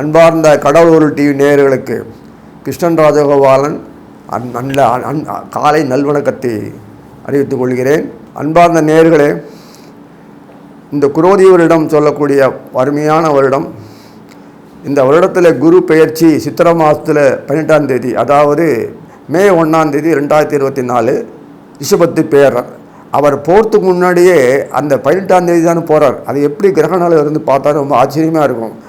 அன்பார்ந்த கடவுள் டிவி நேயர்களுக்கு கிருஷ்ணன் ராஜகோபாலன் அந் நல்ல அன்- காலை நல்வணக்கத்தை அறிவித்துக் கொள்கிறேன். அன்பார்ந்த நேயர்களே இந்த குரோதி வருடம் சொல்லக்கூடிய அருமையான வருடம். இந்த வருடத்தில் குரு பெயர்ச்சி சித்திர மாதத்தில் பன்னெண்டாம் தேதி அதாவது மே ஒன்றாம் தேதி ரெண்டாயிரத்தி இருபத்தி நாலு ரிஷபத்து பேரர். அவர் போகிறதுக்கு முன்னாடியே அந்த பதினெட்டாம் தேதி தானே போகிறார் அது எப்படி கிரகணால இருந்து பார்த்தா ரொம்ப ஆச்சரியமாக இருக்கும்.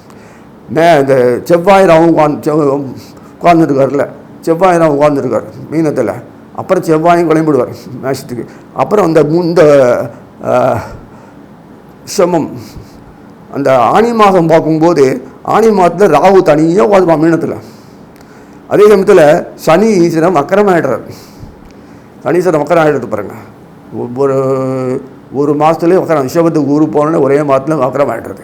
மே இந்த செவ்வாய் ராவும் உட்காந்து உட்காந்துருக்கார்ல செவ்வாய் ராவும் உட்காந்துருக்கார் மீனத்தில். அப்புறம் செவ்வாயும் கிளம்பிடுவார் மேஷத்துக்கு. அப்புறம் அந்த இந்த சமம் அந்த ஆனி மாதம் பார்க்கும்போது ஆனி மாதத்தில் ராகு தனியாக உட்காந்துப்பான் மீனத்தில். அதே சமயத்தில் சனி ஈஸ்வரம் அக்கிரமாயிடுறார் சனீஸ்வரன் வக்கரம் ஆகிடுறது பாருங்க. ஒரு ஒரு மாதத்துலேயே வக்கரம் ரிஷபத்துக்கு ஊரு போனோன்னே ஒரே மாதத்துல வக்கரம் ஆகிடுறது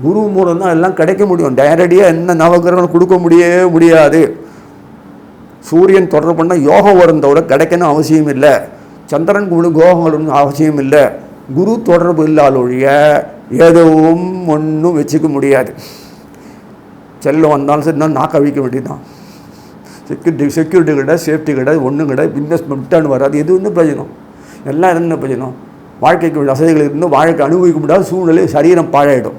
குரு மூலம் தான் எல்லாம் கிடைக்க முடியும். டைரடியாக என்ன நவகிரகம் கொடுக்க முடியவே முடியாது. சூரியன் தொடர்பு பண்ணால் யோகம் வரும் கிடைக்கணும் அவசியம் இல்லை. சந்திரன் குழு கோகங்கள் அவசியம் இல்லை. குரு தொடர்பு இல்லாத ஒழிய எதுவும் ஒன்றும் வச்சுக்க முடியாது. செல்லம் வந்தாலும் சரி நான் நாக்க அழிக்க வேண்டியதுதான். செக்யூரிட்டி செக்யூரிட்டி கிடையாது சேஃப்டி கிடையாது ஒன்றும் கிடையாது. இன்வெஸ்ட்மெண்ட்டானு வராது எது ஒன்றும் பிரயோஜனம். எல்லாம் என்ன பிரயோஜனம்? வாழ்க்கைக்கு வசதிகள் இருந்தும் வாழ்க்கை அனுபவிக்க முடியாத சூழ்நிலை சரீரம் பாழாயிடும்.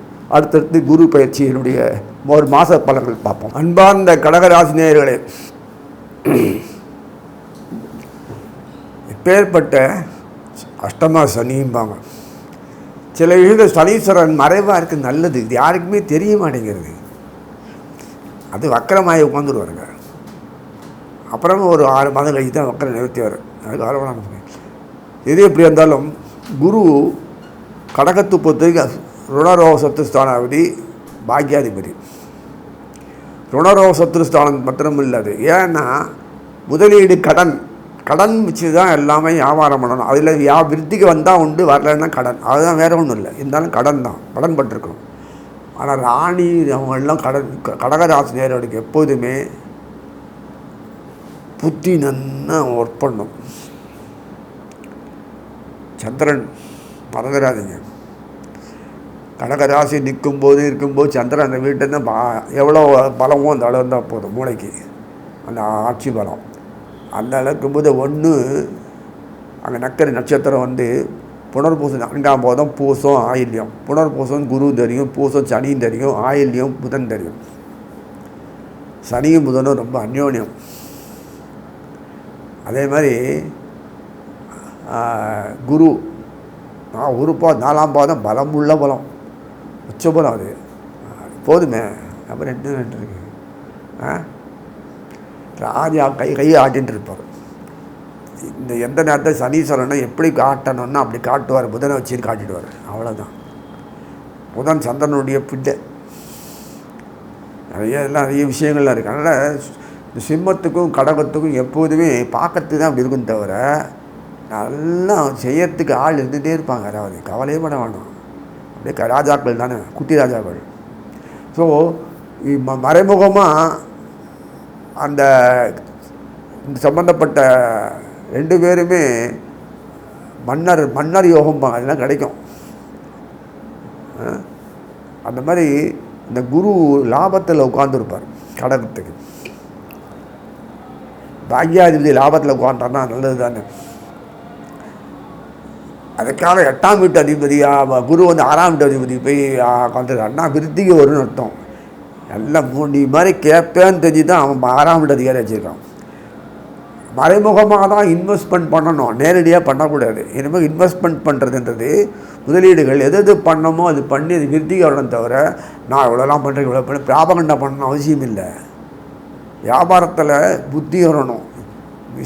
அடுத்தடுத்து குரு பயிற்சியினுடைய ஒரு மாத பலன்கள் பார்ப்போம். அன்பார்ந்த கடகராசி நேயர்களே இப்பேற்பட்ட அஷ்டமா சனியும்பாங்க சில விஷயங்கள் சனீஸ்வரன் மறைவாக இருக்குது நல்லது. இது யாருக்குமே தெரிய மாட்டேங்கிறது. அது வக்கரமாகி உட்காந்துருவாருங்க அப்புறம் ஒரு ஆறு மாதம் கழிச்சு தான் வக்கரம் நிறுத்தி வரும். அதுக்கு ஆரம்பம் எது எப்படி இருந்தாலும் குரு கடகத்து பொறுத்தவரைக்கும் ருணரோக சத்துஸ்தானாதிபதி பாக்யாதிபதி. ருணரோக சத்துருஸ்தானம் மாத்திரம் இல்லாது ஏன்னா முதலீடு கடன். கடன் வச்சு தான் எல்லாமே வியாபாரம் பண்ணணும். அதில் வியா விருத்திக்கு வந்தால் உண்டு வரலன்னா கடன். அதுதான் வேற ஒன்றும் இல்லை. இருந்தாலும் கடன் தான். கடன் பட்டிருக்கணும் ஆனால் ராணி அவங்கெல்லாம் கடன் க- கடகராசி நேரடிக்கு எப்போதுமே புத்தி நன்னா ஒர்க் பண்ணும். சந்திரன் மறந்துடாதீங்க. கடகராசி நிற்கும்போது இருக்கும்போது சந்திரன் அந்த வீட்டை தான் பா எவ்வளோ பலமோ அந்த அளவு தான் போதும் மூளைக்கு. அந்த ஆட்சி பலம். அந்த அளவுக்கு போது ஒன்று அங்கே நக்கரி நட்சத்திரம் வந்து புனர்பூசம் நான்காம் போதும் பூசம் ஆயில்யம். புனர்பூசம் குரு தெரியும் பூசம் சனியும் தெரியும் ஆயில்யம் புதன் தெரியும். சனியும் புதனும் ரொம்ப அந்யோன்யம். அதே மாதிரி குரு நான் ஒரு பா நாலாம் பாதம் பலமுள்ள பலம். உச்ச அது போதுமே. அப்புறம் என்ன வேண்டிட்டு இருக்கு. ஆ? ராஜா கை கையை ஆட்டின்னு இருப்பார். இந்த எந்த நேரத்தில் சனீஸ்வரனை எப்படி காட்டணும்னா அப்படி காட்டுவார். புதனை வச்சு காட்டிடுவார். அவ்வளோதான் புதன் சந்திரனுடைய பிள்ளை. நிறைய எல்லாம் நிறைய விஷயங்கள்லாம் இருக்குது அதனால் இந்த சிம்மத்துக்கும் கடகத்துக்கும் எப்போதுமே பார்க்கறதுக்கு தான் அப்படி இருக்கும் தவிர நல்லா செய்யறதுக்கு ஆள் இருந்துகிட்டே இருப்பாங்க அதாவது கவலையே பட வேண்டாம் ராஜாக்கள் தானே குட்டி ராஜாக்கள். ஸோ மறைமுகமாக அந்த இந்த சம்பந்தப்பட்ட ரெண்டு பேருமே மன்னர் மன்னர் யோகம் அதெல்லாம் கிடைக்கும். அந்த மாதிரி இந்த குரு லாபத்தில் உட்காந்துருப்பார் கடகத்துக்கு. பாக்யாதிபதி லாபத்தில் உட்காந்துட்டார்னா நல்லது தானே அதுக்காக எட்டாம் வீட்டு அதிபதியாக குரு வந்து ஆறாம் வீட்டு அதிபதி போய் உட்காந்துருக்காருன்னா விருத்திக்கு வரும்னு அர்த்தம். எல்லாம் மூணு மாதிரி கேட்பேன்னு தெரிஞ்சு தான் அவன் ஆறாம் வீட்டு அதிகாரி வச்சுருக்கான். மறைமுகமாக தான் இன்வெஸ்ட்மெண்ட் பண்ணணும். நேரடியாக பண்ணக்கூடாது. இனிமேல் இன்வெஸ்ட்மெண்ட் பண்ணுறதுன்றது முதலீடுகள் எது எது பண்ணமோ அது பண்ணி அது விருத்திக்கு வரணும் தவிர நான் இவ்வளோலாம் பண்ணுறேன் இவ்வளோ பண்ண வியாபாரம்டா பண்ணணும் அவசியம் இல்லை வியாபாரத்தில் புத்தி வரணும்.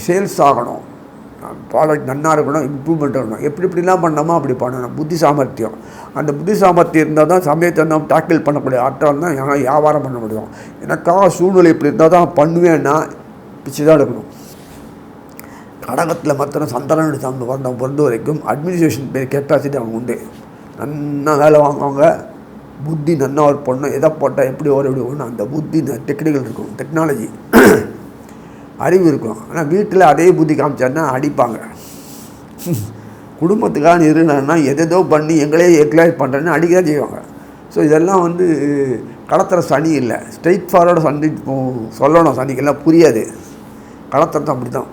சேல்ஸ் ஆகணும். ப்ராடக்ட் நன்னா இருக்கணும் இம்ப்ரூவ்மெண்ட் இருக்கணும் எப்படி இப்படிலாம் பண்ணோமோ அப்படி பண்ணணும். புத்தி சாமர்த்தியம். அந்த புத்தி சாமர்த்தியம் இருந்தால் தான் சமயத்தை நம்ம டேக்கிள் பண்ணக்கூடிய ஆற்றல் தான் என்னால் வியாபாரம் பண்ண முடியும். எனக்காக சூழ்நிலை இப்படி இருந்தால் தான் பண்ணுவேன்னா பிச்சு தான் எடுக்கணும். கடகத்தில் மாத்திரம் சந்திரனுடைய சாமி வந்த பொறுத்த வரைக்கும் அட்மினிஸ்ட்ரேஷன் பேர் கெப்பாசிட்டி அவங்க உண்டு. நன்னா வேலை வாங்குவாங்க. புத்தி நன்னா ஒர்க் பண்ணணும். எதை போட்டால் எப்படி ஓட விடுவோம்னு அந்த புத்தி டெக்னிக்கல் இருக்கும். டெக்னாலஜி அறிவு இருக்கும். ஆனால் வீட்டில் அதே புத்தி காமிச்சாருன்னா அடிப்பாங்க. குடும்பத்துக்காக இருந்தாங்கன்னா எதேதோ பண்ணி எங்களே எக்லைஸ் பண்ணுறேன்னு அடிக்க தான் செய்வாங்க. ஸோ இதெல்லாம் வந்து களத்துற சனி இல்லை. ஸ்ட்ரெயிட் ஃபார்வர்டு சண்டி சொல்லணும். சனிக்கெல்லாம் புரியாது. களத்துறது அப்படி தான்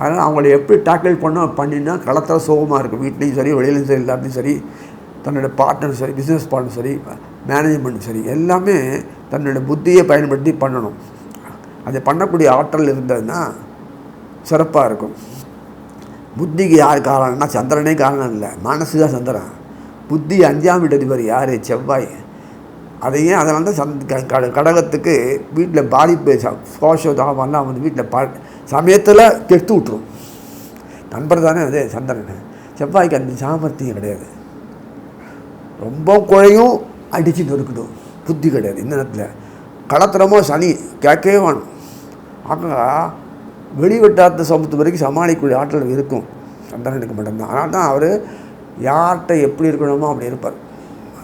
அதனால் அவங்கள எப்படி டேக்கிள் பண்ண பண்ணினா களத்தில் சோகமாக இருக்கும். வீட்லேயும் சரி வெளியிலையும் சரி எல்லாத்தையும் சரி தன்னோட பார்ட்னர் சரி பிஸ்னஸ் பார்ட்னர் சரி மேனேஜ்மெண்ட் சரி எல்லாமே தன்னோட புத்தியை பயன்படுத்தி பண்ணணும். அதை பண்ணக்கூடிய ஆற்றல் இருந்ததுன்னா சிறப்பாக இருக்கும். புத்திக்கு யார் காரணம்னா சந்திரனே காரணம் இல்லை மனசு தான் சந்திரன். புத்தி அஞ்சாம் வீட்டு அதிபர் யார்? செவ்வாய். அதையே அதனால தான் சந்த் க- கட- கடகத்துக்கு வீட்டில் பாதிப்பு சோஷம் தாபம்லாம் வந்து வீட்டில் ப சமயத்தில் கெடுத்து விட்ரும் நண்பர் தானே அது சந்திரன். செவ்வாய்க்கு அந்த சாமர்த்தியம் கிடையாது. ரொம்ப குழையும் அடித்து நொறுக்கணும் புத்தி கிடையாது. இந்த நேரத்தில். களத்திரமோ சனி கேட்கவே வேணும். ஆக வெளிவட்டாரத்தை சமத்து வரைக்கும் சமாளிக்கக்கூடிய ஆற்றல் இருக்கும். சந்திரனுக்கு மட்டும்தான். ஆனால் தான் அவர் யார்கிட்ட எப்படி இருக்கணுமோ அப்படி இருப்பார்.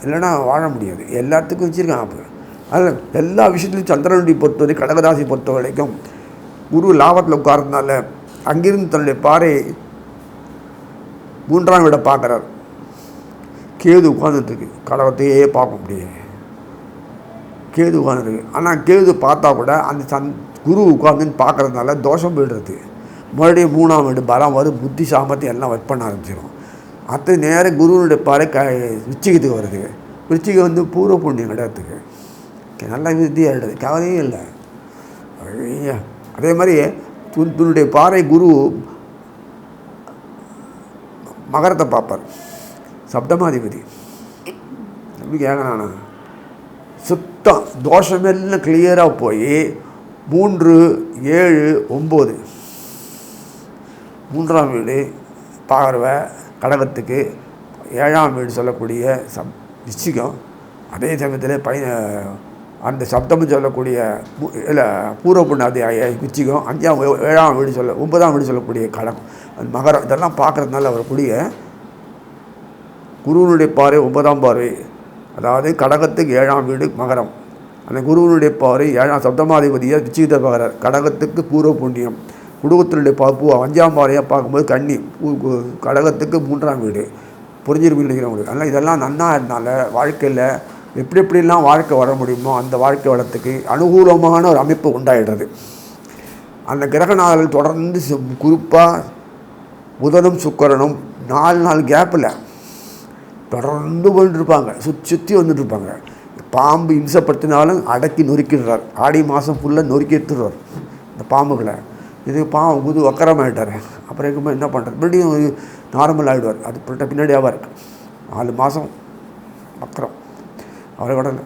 இல்லைன்னா வாழ முடியாது. எல்லாத்துக்கும் வச்சுருக்கான் அப்போ அதில் எல்லா விஷயத்துலையும் சந்திரனுடைய பொறுத்தவரை கடகராசி பொறுத்த வரைக்கும் குரு லாபத்தில் உட்கார்ந்தனால அங்கிருந்து தன்னுடைய பாறை மூன்றாம் விட பார்க்குறார். கேது உட்காந்துட்டுருக்கு கடகத்தையே பார்க்க முடியாது கேது உட்காந்துருக்கு ஆனால் கேது பார்த்தா கூட அந்த சந் குரு உட்காந்துன்னு பார்க்கறதுனால தோஷம் போயிடுறது. மறுபடியும் மூணாம் வீடு பலம் வரும் புத்தி சாமர்த்தியம் எல்லாம் ஒர்க் பண்ண ஆரம்பிச்சிடும் அடுத்து நேரம் குருவனுடைய பாறை க விச்சிகத்துக்கு வருது. விச்சிகம் வந்து பூர்வ புண்ணியம் கிடையாதுக்கு நல்லா வித்தியாக ஆகிடுது இல்லை. அதே மாதிரி துன் துன்னுடைய பாறை குரு மகரத்தை பார்ப்பார். சப்தமாதிபதி. எப்படி கேட்கணும் சுத்தம் தோஷமெல்லாம் கிளியராக போய் மூன்று ஏழு ஒம்பது. மூன்றாம் வீடு பார்வை கடகத்துக்கு ஏழாம் வீடு சொல்லக்கூடிய சப் நிச்சயம் அதே சமயத்தில் பயண அந்த சப்தம்னு சொல்லக்கூடிய இல்லை பூர்வ புண்ணாதி குச்சிகம் அஞ்சாம் ஏழாம் வீடு சொல்ல ஒன்பதாம் வீடு சொல்லக்கூடிய கடகம். அந்த மகரம் இதெல்லாம் பார்க்குறதுனால வரக்கூடிய குருவனுடைய பார்வை ஒன்பதாம் பார்வை. அதாவது கடகத்துக்கு ஏழாம் வீடு மகரம். அந்த குருவனுடைய பார்வை ஏழாம் சப்தமாதிபதியை விச்சிகித பார்க்குறார் கடகத்துக்கு பூர்வ புண்ணியம் குடும்பத்தினுடைய பார்ப்பு அஞ்சாம் பாறையாக பார்க்கும்போது கண்ணி கடகத்துக்கு மூன்றாம் வீடு. புரிஞ்சிருப்பீங்க நினைக்கிறவங்களுக்கு அதனால் இதெல்லாம் நன்னா இருந்தால வாழ்க்கையில் எப்படி எப்படிலாம் வாழ்க்கை வர முடியுமோ அந்த வாழ்க்கை வளத்துக்கு அனுகூலமான ஒரு அமைப்பு உண்டாயிடுறது. அந்த கிரகநாதர்கள் தொடர்ந்து குறிப்பாக புதனும் சுக்கரனும் நாலு நாள் கேப்பில் தொடர்ந்து வந்துட்டுருப்பாங்க சுற்றி சுற்றி வந்துட்டு இருப்பாங்க. பாம்பு இம்சப்படுத்தினாலும் அடக்கி நொறுக்கிடுறார். ஆடி மாதம் ஃபுல்லாக நொறுக்கி எடுத்துடுறார். இந்த பாம்புகளை. இது பாம்பு குது வக்கரமாயிட்டார். அப்புறம் இருக்கும்போது என்ன பண்ணுறாரு மறுபடியும் நார்மல் ஆகிடுவார் அது பின்ன பின்னாடி ஆவார். நாலு மாதம் வக்கரம். அவரை உடனே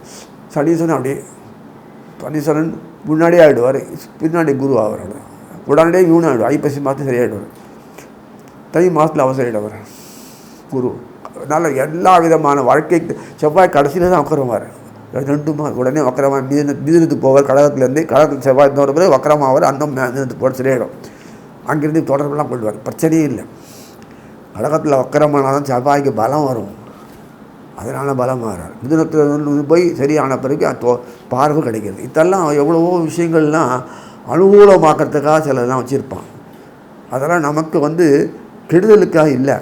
சனீஸ்வரன் அப்படியே சனீஸ்வரன் முன்னாடியே ஆகிடுவார் பின்னாடி குரு ஆவார் உடனடியே இவனும் ஆகிடுவார் ஐப்பசி மாதம் சரியாயிடுவார். தை மாதத்தில் அவர். குரு. அதனால் எல்லா விதமான வாழ்க்கை செவ்வாய் கடைசியில் தான் உட்காருவார் ரெண்டு உடனே வக்கரமாக மீது மீதினத்துக்கு போவார். கடகத்துலேருந்து கடகத்தில் செவ்வாய் இருந்த பிறகு வக்கரமாவார் அந்த போட போகிற சரியாயிடும் அங்கேருந்து தொடர்பெல்லாம் கொள்வார். பிரச்சனையே இல்லை. கடகத்தில் வக்கரமானால் தான் செவ்வாய்க்கு பலம் வரும். அதனால் பலம் வரார். மிதுனத்தில் போய் சரியான பிறகு தோ- பார்வை கிடைக்கிறது. இதெல்லாம் எவ்வளவோ விஷயங்கள்லாம் அனுகூலமாக்கிறதுக்காக சிலதெல்லாம் வச்சுருப்பான். அதெல்லாம் நமக்கு வந்து கெடுதலுக்காக இல்லை.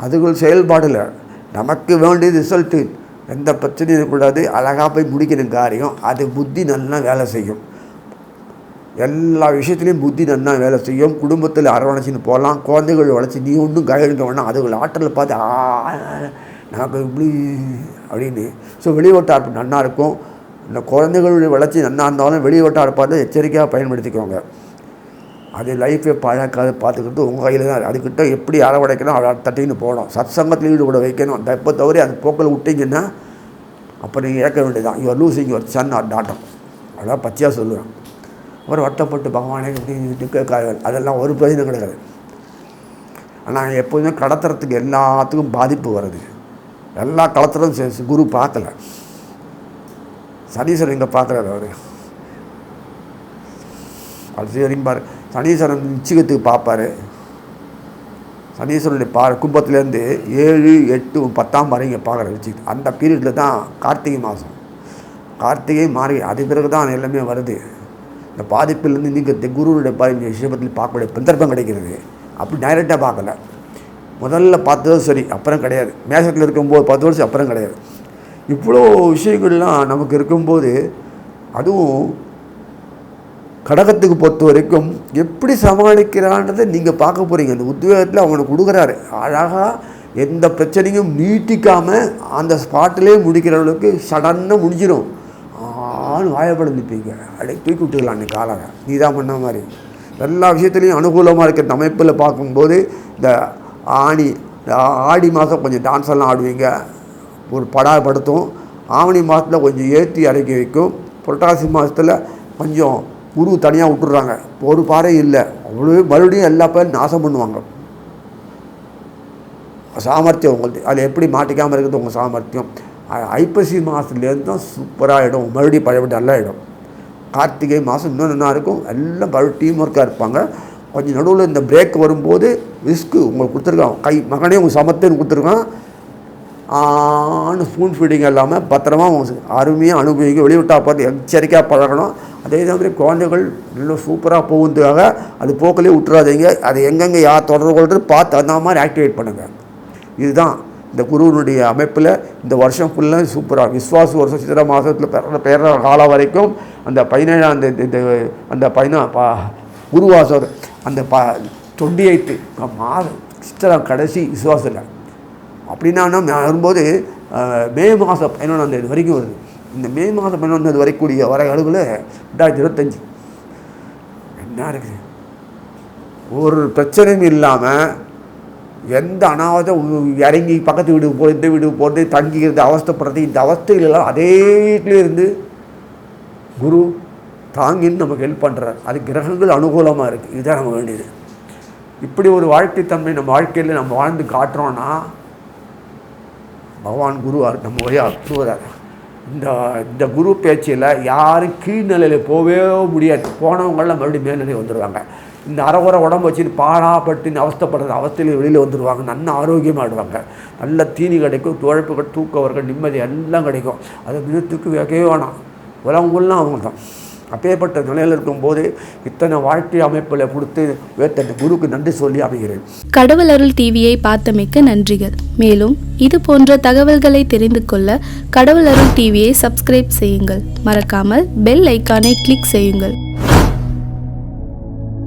அதுக்குள் செயல்பாடில் நமக்கு வேண்டியது ரிசல்ட்டு எந்த பிரச்சனையும் இருக்கக்கூடாது. அழகாக போய் முடிக்கணும் காரியம். அது புத்தி நல்லா வேலை செய்யும். எல்லா விஷயத்துலையும் புத்தி நல்லா வேலை செய்யும். குடும்பத்தில் அரவணைச்சின்னு போகலாம். குழந்தைகள் வளர்ச்சி நீ ஒன்றும் கையெழுக்க வேணாம். அதுகள் ஆற்றல் பார்த்து ஆ நமக்கு இப்படி அப்படின்னு. ஸோ வெளிவட்டார் நன்னா இருக்கும். இந்த குழந்தைகளுடைய வளர்ச்சி நன்னா இருந்தாலும் வெளிவட்டார் பார்த்து எச்சரிக்கையாக பயன்படுத்திக்கோங்க. அது லைஃப்பை பழக்காத பார்த்துக்கிட்டு உங்கள் கையில் தான் அதுக்கிட்ட எப்படி அரவணைக்கணும்? அவளை தட்டின்னு போகணும். சத் சங்கத்தில் ஈடுபட வைக்கணும். தப்பை தவிர தவறி அந்த போக்கில் விட்டீங்கன்னா அப்போ நீங்கள் ஏற்க வேண்டியதான் your losing your son or Tottenham அதான் பச்சையாக சொல்லுவேன் அப்புறம் வட்டப்பட்டு பகவானே இப்படி கேட்காது அதெல்லாம் ஒரு பிரயோஜனம் கிடையாது. ஆனால் எப்போதுமே கடத்துறதுக்கு எல்லாத்துக்கும் பாதிப்பு வருது. எல்லா கடத்துறதும் குரு பார்க்கல. சனீஸ்வரன் இங்கே பார்க்குறாரு அவர். அது சரிங்க பாரு. சனீஸ்வரன் நிச்சயத்துக்கு பார்ப்பாரு. சனீஸ்வரனுடைய பா கும்பத்துலேருந்து ஏழு எட்டு பத்தாம் வரைங்க பார்க்குற வச்சு அந்த பீரியடில் தான் கார்த்திகை மாதம் கார்த்திகை மாறி அது பிறகு தான் எல்லாமே வருது. இந்த பாதிப்பிலிருந்து நீங்கள் குருவுடைய பாதி விஷயத்தில் பார்க்கக்கூடிய சந்தர்ப்பம் கிடைக்கிறது. அப்படி டைரெக்டாக பார்க்கல. முதல்ல பார்த்தது சரி அப்புறம் கிடையாது. மேசத்தில் இருக்கும்போது பத்து வருஷம் அப்புறம் கிடையாது. இவ்வளோ விஷயங்கள்லாம் நமக்கு இருக்கும்போது அதுவும் கடகத்துக்கு பொறுத்த வரைக்கும் எப்படி சமாளிக்கிறான்றதை நீங்கள் பார்க்க போகிறீங்க அந்த உத்வேகத்தில் அவனுக்கு கொடுக்குறாரு. அழகாக எந்த பிரச்சனையும் நீட்டிக்காமல் அந்த ஸ்பாட்டிலே முடிக்கிற அளவுக்கு சடனாக முடிஞ்சிடும் ஆள் வாயப்பட நிற்பீங்க அப்படியே தூக்கி விட்டுக்கலாம் நீ காலாக நீ தான் பண்ண மாதிரி. எல்லா விஷயத்துலையும் அனுகூலமாக இருக்கிற இந்த அமைப்பில் பார்க்கும்போது இந்த ஆணி ஆடி மாதம் கொஞ்சம் டான்ஸ் எல்லாம் ஆடுவீங்க. ஒரு படா படுத்தும். ஆவணி மாதத்தில் கொஞ்சம் ஏற்றி இறக்கி வைக்கும். புரட்டாசி மாதத்தில் கொஞ்சம் குரு தனியாக விட்டுறாங்க. ஒரு பாறை இல்லை. அவ்வளோ மறுபடியும் எல்லா பேரும் நாசம் பண்ணுவாங்க. சாமர்த்தியம் உங்களுக்கு அதில் எப்படி மாட்டிக்காமல் இருக்குது உங்கள் சாமர்த்தியம்? ஐப்பசி மாதத்துலேருந்து தான் சூப்பராகிடும் மறுபடியும் பழையபடி நல்லா ஆகிடும் கார்த்திகை மாதம் இன்னும் நல்லா இருக்கும். எல்லாம் பழைய டீம் ஒர்க்காக இருப்பாங்க. கொஞ்சம் நடுவில் இந்த பிரேக் வரும்போது ரிஸ்க்கு உங்களுக்கு கொடுத்துருக்கான் கை மகனே உங்கள் சமர்த்தியம் கொடுத்துருக்கான். ஆன்னு ஸ்பூன் ஃபீடிங் இல்லாமல் பத்திரமா அருமையாக அனுபவிக்க வெளிவிட்டா பார்த்து எச்சரிக்கையாக பழகணும். அதே மாதிரி குழந்தைகள் இன்னும் சூப்பராக போகுதுக்காக அது போக்கிலே விட்டுறாதீங்க. அதை எங்கெங்கே யார் தொடர்பு கொள்றது பார்த்து அந்த மாதிரி ஆக்டிவேட் பண்ணுங்கள் இதுதான் இந்த குருவினுடைய அமைப்பில் இந்த வருஷம் ஃபுல்லாக சூப்பராக விஸ்வாச வருஷம் சித்திரை மாதத்தில் பிறந்த பிறந்த காலம் வரைக்கும் அந்த பதினேழாம் தேதி இந்த அந்த பதினா பா குருவாசம் அந்த ப டுவெண்ட்டி எயித்து மாதம் சித்திரம் கடைசி விசுவாசத்தில் அப்படின்னா வரும்போது மே மாதம் பதினொன்றாம் தேதி வரைக்கும் வருது. இந்த மே மாதம் பதினொன்றாம் தேதி வரைக்கூடிய வர அளவில் ரெண்டாயிரத்தி இருபத்தஞ்சி. என்ன இருக்குது ஒரு பிரச்சனையும் இல்லாமல் எந்த அனாவத இறங்கி பக்கத்து வீட்டுக்கு போகிறது இந்த வீட்டுக்கு போகிறது தங்கிக்கிறது அவஸ்தைப்படுறது இந்த அவஸ்தைகளெல்லாம் அதே வீட்டிலே இருந்து குரு தாங்கின்னு நமக்கு ஹெல்ப் பண்ணுறார் அது கிரகங்கள் அனுகூலமாக இருக்குது இதுதான் நம்ம வேண்டியது. இப்படி ஒரு வாழ்க்கைத்தன்மை நம்ம வாழ்க்கையில் நம்ம வாழ்ந்து காட்டுறோன்னா பகவான் குருவார் நம்ம வழியாக அற்புதர் இந்த இந்த குரு பேச்சில் யாரும் கீழ்நிலையில் போகவே முடியாது. போனவங்களாம் மறுபடியும் மேல்நிலை வந்துடுவாங்க இந்த அறகுறை உடம்பு வச்சுட்டு பாடாப்பட்டுன்னு இந்த அவஸ்தையில் வெளியில் வந்துடுவாங்க நல்ல ஆரோக்கியமாகிடுவாங்க நல்ல தீனி கிடைக்கும் துழைப்புகள் தூக்கவர்கள் நிம்மதி எல்லாம் கிடைக்கும். அது மிதத்துக்கு வைக்கவே வேணாம். உலகங்கள்லாம் அவங்க தான். அப்பேற்பட்ட நிலையில் இருக்கும்போது இத்தனை வாழ்க்கை அமைப்பில் கொடுத்து வேத்தன் குருக்கு நன்றி சொல்லி அமைகிறேன். கடவுள் அருள் டிவியை பார்த்தமைக்க நன்றிகள். மேலும் இது போன்ற தகவல்களை தெரிந்து கொள்ள கடவுள் அருள் டிவியை சப்ஸ்கிரைப் செய்யுங்கள். மறக்காமல் பெல் ஐக்கானை கிளிக் செய்யுங்கள்.